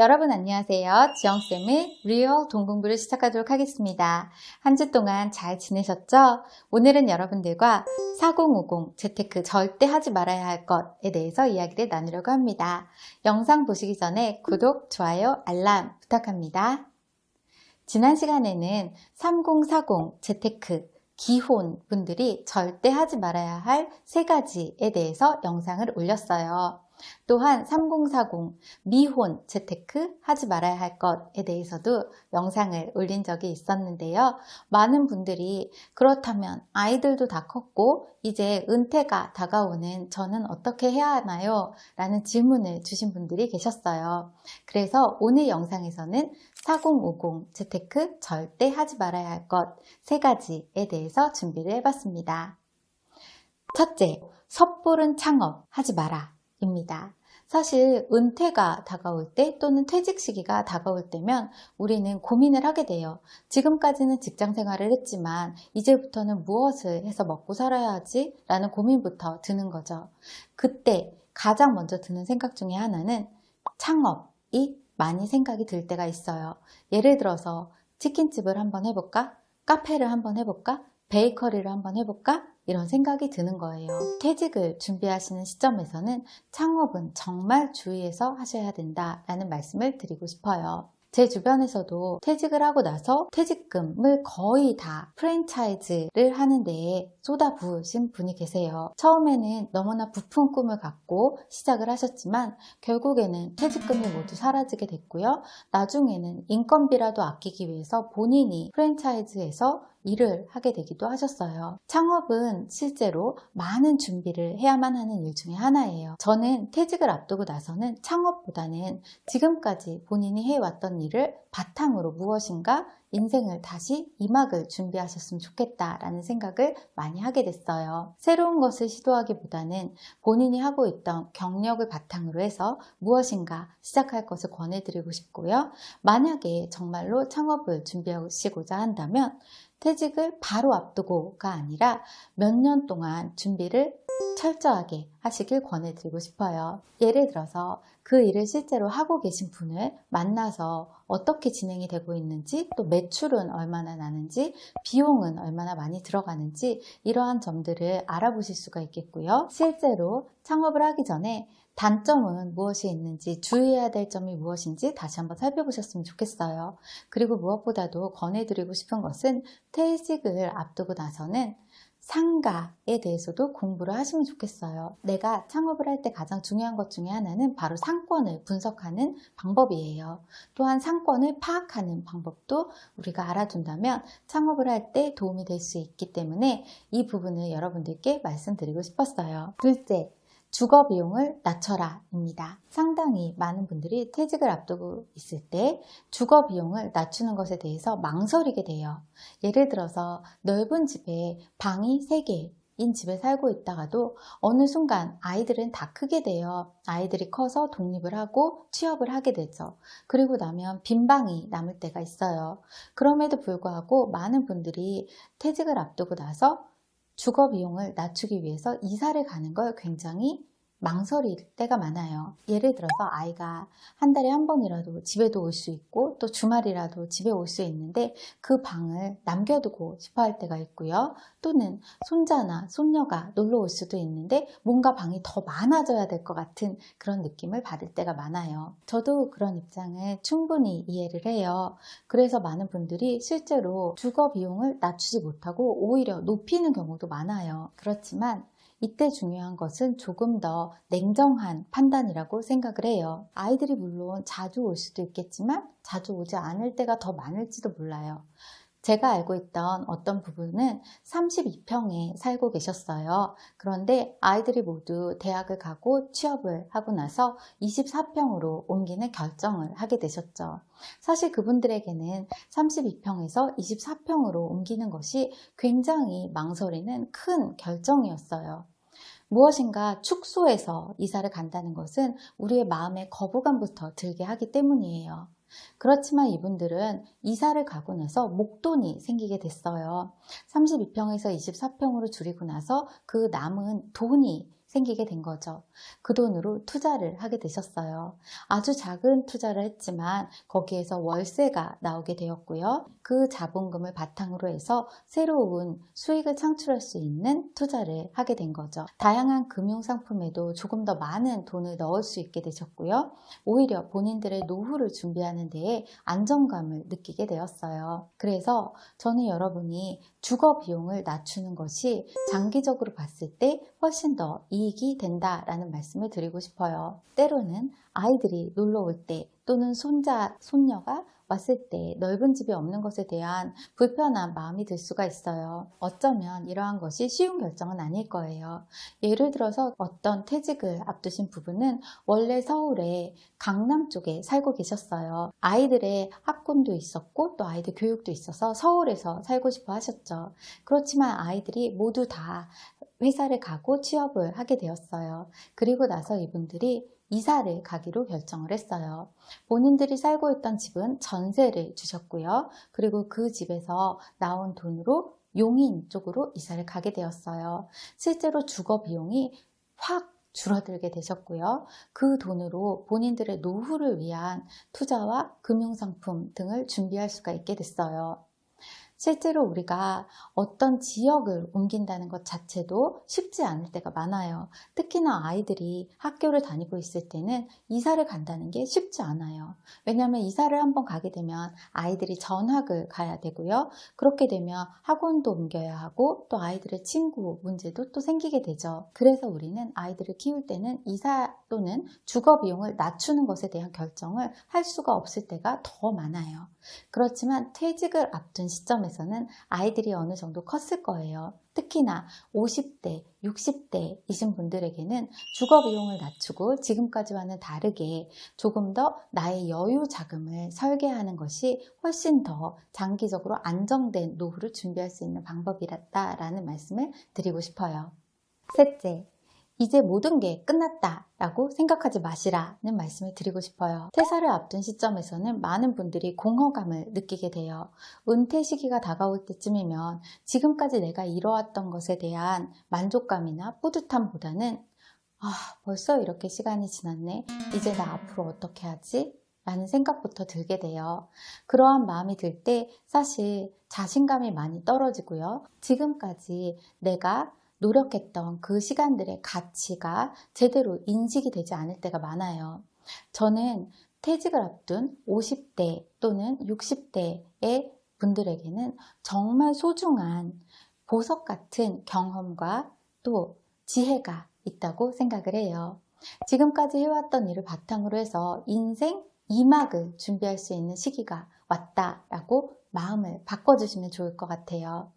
여러분 안녕하세요. 지영쌤의 리얼 동공부를 시작하도록 하겠습니다. 한 주 동안 잘 지내셨죠? 오늘은 여러분들과 4050 재테크 절대 하지 말아야 할 것에 대해서 이야기를 나누려고 합니다. 영상 보시기 전에 구독, 좋아요, 알람 부탁합니다. 지난 시간에는 3040 재테크 기혼 분들이 절대 하지 말아야 할 세 가지에 대해서 영상을 올렸어요. 또한 3040 미혼 재테크 하지 말아야 할 것에 대해서도 영상을 올린 적이 있었는데요. 많은 분들이 그렇다면 아이들도 다 컸고 이제 은퇴가 다가오는 저는 어떻게 해야 하나요? 라는 질문을 주신 분들이 계셨어요. 그래서 오늘 영상에서는 4050 재테크 절대 하지 말아야 할 것 세 가지에 대해서 준비를 해봤습니다. 첫째, 섣부른 창업 하지 마라. 입니다. 사실 은퇴가 다가올 때 또는 퇴직 시기가 다가올 때면 우리는 고민을 하게 돼요. 지금까지는 직장 생활을 했지만 이제부터는 무엇을 해서 먹고 살아야 하지? 라는 고민부터 드는 거죠. 그때 가장 먼저 드는 생각 중에 하나는 창업이 많이 생각이 들 때가 있어요. 예를 들어서 치킨집을 한번 해볼까? 카페를 한번 해볼까? 베이커리를 한번 해볼까? 이런 생각이 드는 거예요. 퇴직을 준비하시는 시점에서는 창업은 정말 주의해서 하셔야 된다라는 말씀을 드리고 싶어요. 제 주변에서도 퇴직을 하고 나서 퇴직금을 거의 다 프랜차이즈를 하는 데에 쏟아부으신 분이 계세요. 처음에는 너무나 부푼 꿈을 갖고 시작을 하셨지만 결국에는 퇴직금이 모두 사라지게 됐고요. 나중에는 인건비라도 아끼기 위해서 본인이 프랜차이즈에서 일을 하게 되기도 하셨어요. 창업은 실제로 많은 준비를 해야만 하는 일 중에 하나예요. 저는 퇴직을 앞두고 나서는 창업보다는 지금까지 본인이 해왔던 일을 바탕으로 무엇인가 인생을 다시 이막을 준비하셨으면 좋겠다라는 생각을 많이 하게 됐어요. 새로운 것을 시도하기보다는 본인이 하고 있던 경력을 바탕으로 해서 무엇인가 시작할 것을 권해드리고 싶고요. 만약에 정말로 창업을 준비하시고자 한다면 퇴직을 바로 앞두고가 아니라 몇 년 동안 준비를 철저하게 하시길 권해드리고 싶어요. 예를 들어서 그 일을 실제로 하고 계신 분을 만나서 어떻게 진행이 되고 있는지 또 매출은 얼마나 나는지 비용은 얼마나 많이 들어가는지 이러한 점들을 알아보실 수가 있겠고요. 실제로 창업을 하기 전에 단점은 무엇이 있는지 주의해야 될 점이 무엇인지 다시 한번 살펴보셨으면 좋겠어요. 그리고 무엇보다도 권해드리고 싶은 것은 퇴직을 앞두고 나서는 상가에 대해서도 공부를 하시면 좋겠어요. 내가 창업을 할 때 가장 중요한 것 중에 하나는 바로 상권을 분석하는 방법이에요. 또한 상권을 파악하는 방법도 우리가 알아둔다면 창업을 할 때 도움이 될 수 있기 때문에 이 부분을 여러분들께 말씀드리고 싶었어요. 둘째, 주거 비용을 낮춰라입니다. 상당히 많은 분들이 퇴직을 앞두고 있을 때 주거 비용을 낮추는 것에 대해서 망설이게 돼요. 예를 들어서 넓은 집에 방이 3개, 인 집에 살고 있다가도 어느 순간 아이들은 다 크게 돼요. 아이들이 커서 독립을 하고 취업을 하게 되죠. 그리고 나면 빈 방이 남을 때가 있어요. 그럼에도 불구하고 많은 분들이 퇴직을 앞두고 나서 주거 비용을 낮추기 위해서 이사를 가는 걸 굉장히 망설일 때가 많아요. 예를 들어서 아이가 한 달에 한 번이라도 집에도 올 수 있고 또 주말이라도 집에 올 수 있는데 그 방을 남겨두고 싶어 할 때가 있고요. 또는 손자나 손녀가 놀러 올 수도 있는데 뭔가 방이 더 많아져야 될 것 같은 그런 느낌을 받을 때가 많아요. 저도 그런 입장을 충분히 이해를 해요. 그래서 많은 분들이 실제로 주거 비용을 낮추지 못하고 오히려 높이는 경우도 많아요. 그렇지만 이때 중요한 것은 조금 더 냉정한 판단이라고 생각을 해요. 아이들이 물론 자주 올 수도 있겠지만 자주 오지 않을 때가 더 많을지도 몰라요. 제가 알고 있던 어떤 부부는 32평에 살고 계셨어요. 그런데 아이들이 모두 대학을 가고 취업을 하고 나서 24평으로 옮기는 결정을 하게 되셨죠. 사실 그분들에게는 32평에서 24평으로 옮기는 것이 굉장히 망설이는 큰 결정이었어요. 무엇인가 축소해서 이사를 간다는 것은 우리의 마음에 거부감부터 들게 하기 때문이에요. 그렇지만 이분들은 이사를 가고 나서 목돈이 생기게 됐어요. 32평에서 24평으로 줄이고 나서 그 남은 돈이 생기게 된 거죠. 그 돈으로 투자를 하게 되셨어요. 아주 작은 투자를 했지만 거기에서 월세가 나오게 되었고요. 그 자본금을 바탕으로 해서 새로운 수익을 창출할 수 있는 투자를 하게 된 거죠. 다양한 금융 상품에도 조금 더 많은 돈을 넣을 수 있게 되셨고요. 오히려 본인들의 노후를 준비하는 데에 안정감을 느끼게 되었어요. 그래서 저는 여러분이 주거 비용을 낮추는 것이 장기적으로 봤을 때 훨씬 더 이익이 된다라는 말씀을 드리고 싶어요. 때로는 아이들이 놀러 올 때 또는 손자, 손녀가 왔을 때 넓은 집이 없는 것에 대한 불편한 마음이 들 수가 있어요. 어쩌면 이러한 것이 쉬운 결정은 아닐 거예요. 예를 들어서 어떤 퇴직을 앞두신 부부는 원래 서울의 강남 쪽에 살고 계셨어요. 아이들의 학군도 있었고 또 아이들 교육도 있어서 서울에서 살고 싶어 하셨죠. 그렇지만 아이들이 모두 다 회사를 가고 취업을 하게 되었어요. 그리고 나서 이분들이 이사를 가기로 결정을 했어요. 본인들이 살고 있던 집은 전세를 주셨고요. 그리고 그 집에서 나온 돈으로 용인 쪽으로 이사를 가게 되었어요. 실제로 주거 비용이 확 줄어들게 되셨고요. 그 돈으로 본인들의 노후를 위한 투자와 금융상품 등을 준비할 수가 있게 됐어요. 실제로 우리가 어떤 지역을 옮긴다는 것 자체도 쉽지 않을 때가 많아요. 특히나 아이들이 학교를 다니고 있을 때는 이사를 간다는 게 쉽지 않아요. 왜냐하면 이사를 한번 가게 되면 아이들이 전학을 가야 되고요. 그렇게 되면 학원도 옮겨야 하고 또 아이들의 친구 문제도 또 생기게 되죠. 그래서 우리는 아이들을 키울 때는 이사 또는 주거 비용을 낮추는 것에 대한 결정을 할 수가 없을 때가 더 많아요. 그렇지만 퇴직을 앞둔 시점에서는 아이들이 어느 정도 컸을 거예요. 특히나 50대, 60대이신 분들에게는 주거 비용을 낮추고 지금까지와는 다르게 조금 더 나의 여유 자금을 설계하는 것이 훨씬 더 장기적으로 안정된 노후를 준비할 수 있는 방법이었다라는 말씀을 드리고 싶어요. 셋째, 이제 모든 게 끝났다 라고 생각하지 마시라는 말씀을 드리고 싶어요. 퇴사를 앞둔 시점에서는 많은 분들이 공허감을 느끼게 돼요. 은퇴 시기가 다가올 때쯤이면 지금까지 내가 이뤄왔던 것에 대한 만족감이나 뿌듯함보다는 아, 벌써 이렇게 시간이 지났네. 이제 나 앞으로 어떻게 하지? 라는 생각부터 들게 돼요. 그러한 마음이 들 때 사실 자신감이 많이 떨어지고요. 지금까지 내가 노력했던 그 시간들의 가치가 제대로 인식이 되지 않을 때가 많아요. 저는 퇴직을 앞둔 50대 또는 60대의 분들에게는 정말 소중한 보석 같은 경험과 또 지혜가 있다고 생각을 해요. 지금까지 해왔던 일을 바탕으로 해서 인생 2막을 준비할 수 있는 시기가 왔다라고 마음을 바꿔주시면 좋을 것 같아요.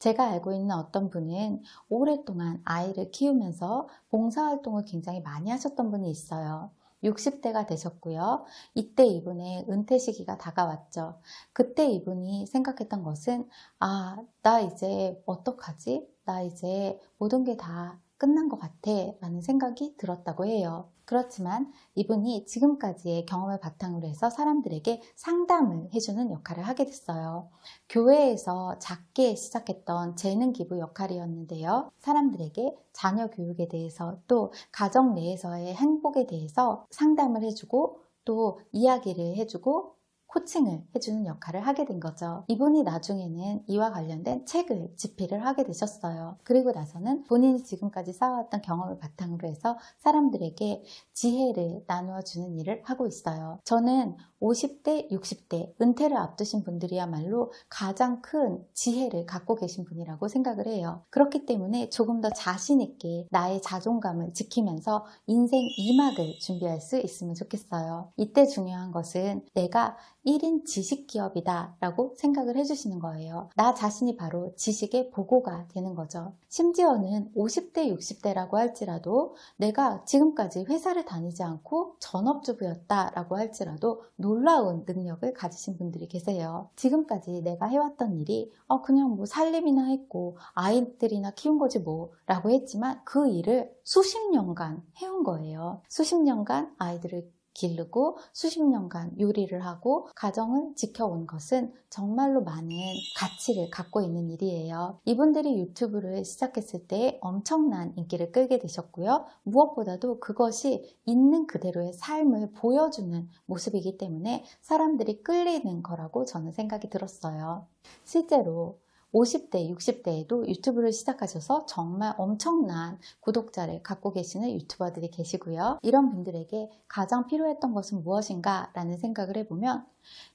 제가 알고 있는 어떤 분은 오랫동안 아이를 키우면서 봉사활동을 굉장히 많이 하셨던 분이 있어요. 60대가 되셨고요. 이때 이분의 은퇴 시기가 다가왔죠. 그때 이분이 생각했던 것은 아, 나 이제 어떡하지? 나 이제 모든 게 다 끝난 것 같아 라는 생각이 들었다고 해요. 그렇지만 이분이 지금까지의 경험을 바탕으로 해서 사람들에게 상담을 해주는 역할을 하게 됐어요. 교회에서 작게 시작했던 재능 기부 역할이었는데요. 사람들에게 자녀 교육에 대해서 또 가정 내에서의 행복에 대해서 상담을 해주고 또 이야기를 해주고 코칭을 해주는 역할을 하게 된 거죠. 이분이 나중에는 이와 관련된 책을 집필을 하게 되셨어요. 그리고 나서는 본인이 지금까지 쌓아왔던 경험을 바탕으로 해서 사람들에게 지혜를 나누어 주는 일을 하고 있어요. 저는 50대, 60대 은퇴를 앞두신 분들이야말로 가장 큰 지혜를 갖고 계신 분이라고 생각을 해요. 그렇기 때문에 조금 더 자신 있게 나의 자존감을 지키면서 인생 2막을 준비할 수 있으면 좋겠어요. 이때 중요한 것은 내가 1인 지식 기업이다 라고 생각을 해주시는 거예요. 나 자신이 바로 지식의 보고가 되는 거죠. 심지어는 50대, 60대라고 할지라도 내가 지금까지 회사를 다니지 않고 전업주부였다 라고 할지라도 놀라운 능력을 가지신 분들이 계세요. 지금까지 내가 해왔던 일이 어, 그냥 뭐 살림이나 했고 아이들이나 키운 거지 뭐 라고 했지만 그 일을 수십 년간 해온 거예요. 수십 년간 아이들을 기르고 수십 년간 요리를 하고 가정을 지켜온 것은 정말로 많은 가치를 갖고 있는 일이에요. 이분들이 유튜브를 시작했을 때 엄청난 인기를 끌게 되셨고요. 무엇보다도 그것이 있는 그대로의 삶을 보여주는 모습이기 때문에 사람들이 끌리는 거라고 저는 생각이 들었어요. 실제로 50대, 60대에도 유튜브를 시작하셔서 정말 엄청난 구독자를 갖고 계시는 유튜버들이 계시고요. 이런 분들에게 가장 필요했던 것은 무엇인가 라는 생각을 해보면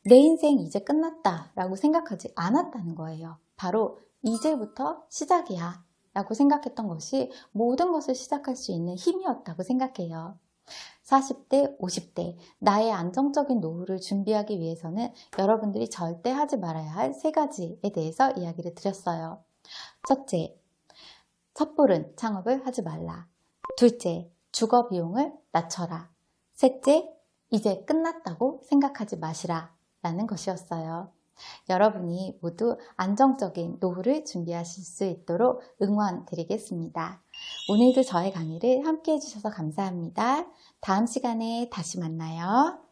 내 인생 이제 끝났다 라고 생각하지 않았다는 거예요. 바로 이제부터 시작이야 라고 생각했던 것이 모든 것을 시작할 수 있는 힘이었다고 생각해요. 40대, 50대, 나의 안정적인 노후를 준비하기 위해서는 여러분들이 절대 하지 말아야 할 세 가지에 대해서 이야기를 드렸어요. 첫째, 섣부른 창업을 하지 말라. 둘째, 주거 비용을 낮춰라. 셋째, 이제 끝났다고 생각하지 마시라. 라는 것이었어요. 여러분이 모두 안정적인 노후를 준비하실 수 있도록 응원 드리겠습니다. 오늘도 저의 강의를 함께 해주셔서 감사합니다. 다음 시간에 다시 만나요.